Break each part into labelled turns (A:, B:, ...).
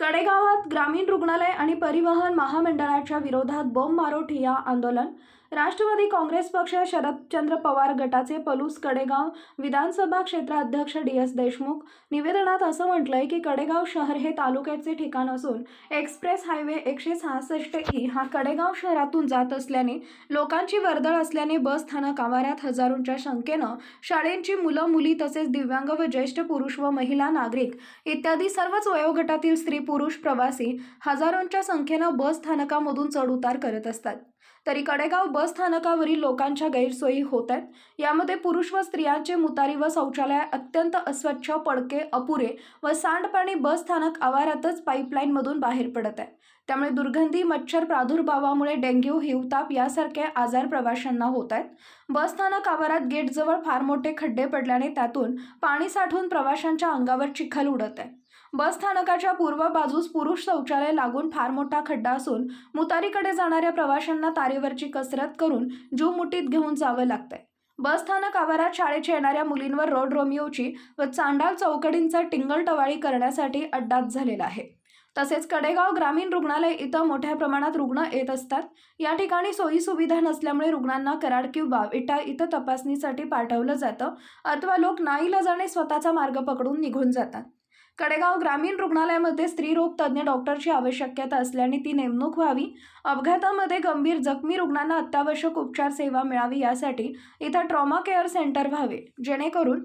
A: कडेगावात ग्रामीण रुग्णालय आणि परिवहन महामंडळाच्या विरोधात बोंबमारो ठिय्या आंदोलन राष्ट्रवादी काँग्रेस पक्ष शरदचंद्र पवार गटाचे पलूस कडेगाव विधानसभा क्षेत्राध्यक्ष डी एस देशमुख. निवेदनात असं म्हटलंय की कडेगाव शहर हे तालुक्याचे ठिकाण असून एक्सप्रेस हायवे एकशे सहासष्ट ई हा कडेगाव शहरातून जात असल्याने लोकांची वर्दळ असल्याने बस स्थानक आवारात हजारोंच्या संख्येनं शाळेंची मुलं मुली तसेच दिव्यांग व ज्येष्ठ पुरुष व महिला नागरिक इत्यादी सर्वच वयोगटातील स्त्री पुरुष प्रवासी हजारोंच्या संख्येनं बस स्थानकामधून चढउतार करत असतात. तरी कडेगाव बस स्थानकावरील लोकांच्या गैरसोयी होत आहेत. यामध्ये पुरुष व स्त्रियांचे मुतारी व शौचालय अत्यंत अस्वच्छ पडके अपुरे व सांडपाणी बस स्थानक आवारातच पाईपलाईनमधून बाहेर पडत आहे. त्यामुळे दुर्गंधी मच्छर प्रादुर्भावामुळे डेंग्यू हिवताप यासारखे आजार प्रवाशांना होत आहेत. बस स्थानक आवारात गेटजवळ फार मोठे खड्डे पडल्याने त्यातून पाणी साठून प्रवाशांच्या अंगावर चिखल उडत आहे. बस स्थानकाच्या पूर्व बाजूस पुरुष शौचालय लागून फार मोठा खड्डा असून मुतारीकडे जाणाऱ्या प्रवाशांना तारेवरची कसरत करून जीव मुठीत घेऊन जावं लागतंय. बस स्थानक आवारात शाळेच्या येणाऱ्या मुलींवर रोड रोमिओची व चांडाल चौकडींचा टिंगल टवाळी करण्यासाठी अड्डाच झालेला आहे. तसेच कडेगाव ग्रामीण रुग्णालय इथं मोठ्या प्रमाणात रुग्ण येत असतात. या ठिकाणी सोयीसुविधा नसल्यामुळे रुग्णांना कराड किंवा विटा इथं तपासणीसाठी पाठवलं जातं. अथवा लोक नाईलाजाने स्वतःचा मार्ग पकडून निघून जातात. कडेगाव ग्रामीण रुग्णालयामध्ये स्त्रीरोग तज्ज्ञ डॉक्टरची आवश्यकता असल्याने ती नेमणूक व्हावी. अपघातामध्ये गंभीर जखमी रुग्णांना अत्यावश्यक उपचार सेवा मिळावी यासाठी इथं ट्रॉमा केअर सेंटर व्हावे जेणेकरून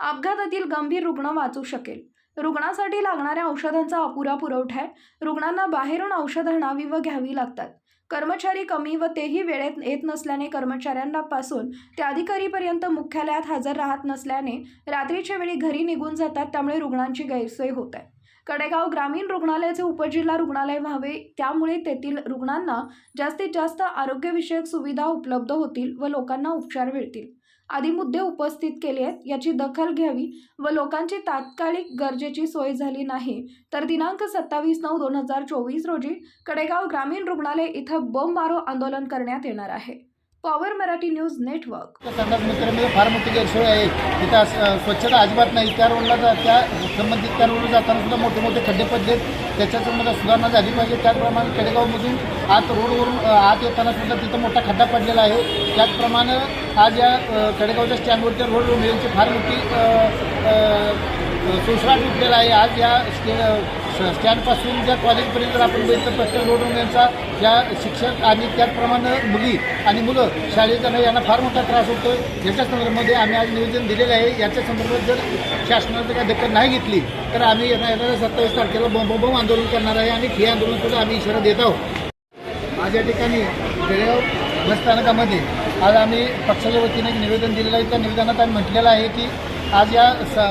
A: अपघातातील गंभीर रुग्ण वाचू शकेल. रुग्णासाठी लागणाऱ्या औषधांचा अपुरा पुरवठा आहे. रुग्णांना बाहेरून औषधं आणावी व घ्यावी लागतात. कर्मचारी कमी व तेही वेळेत येत नसल्याने कर्मचाऱ्यांना पासून ते अधिकारीपर्यंत मुख्यालयात हजर राहत नसल्याने रात्रीच्या वेळी घरी निघून जातात त्यामुळे रुग्णांची गैरसोय होत आहे. कडेगाव ग्रामीण रुग्णालयाचे उपजिल्हा रुग्णालय व्हावे त्यामुळे तेथील रुग्णांना जास्तीत जास्त आरोग्यविषयक सुविधा उपलब्ध होतील व लोकांना उपचार मिळतील. आदी मुद्दे उपस्थित केले आहेत. याची दखल घ्यावी व लोकांची तात्कालिक गरजेची सोय झाली नाही. तर दिनांक सत्तावीस नऊ दोन हजार चोवीस रोजी कडेगाव ग्रामीण रुग्णालय इथं बॉम्ब आंदोलन करण्यात येणार आहे. Power Marathi news network.
B: फार मोठी गैरसोय आहे. तिथं स्वच्छता अजिबात नाही. त्या रोडला जा त्या संबंधित त्या रोडला जाताना सुद्धा मोठे मोठे खड्डे पडले त्याच्यात सुधारणा झाली पाहिजे. त्याचप्रमाणे खेडेगावमधून आत रोडवरून आत येताना सुद्धा तिथं मोठा खड्डा पडलेला आहे. त्याचप्रमाणे आज या अ, कडेगावच्या स्टँडवरच्या रोड रोमिओची फार मोठी अ, सुसराट उठलेला आहे. आज या स्टे स्टँडपासून ज्या कॉलेजपर्यंत जर आपण बघितलं प्रत्येक रोड यांचा ज्या शिक्षक आणि त्याचप्रमाणे मुली आणि मुलं शाळेत जाणं यांना फार मोठा त्रास होतो याच्या संदर्भामध्ये आम्ही आज निवेदन दिलेलं आहे. याच्या संदर्भात जर शासनानं काही दखल नाही घेतली तर आम्ही येणाऱ्या सत्तावीस तारखेला बॉम्ब आंदोलन करणार आहे आणि हे आंदोलन सुद्धा आम्ही इशारा देत आहोत. आज या ठिकाणी बेळगाव बसस्थानकामध्ये आज आम्ही पक्षाच्या वतीने एक निवेदन दिलेलं आहे. त्या निवेदनात आम्ही म्हटलेलं आहे की आज या स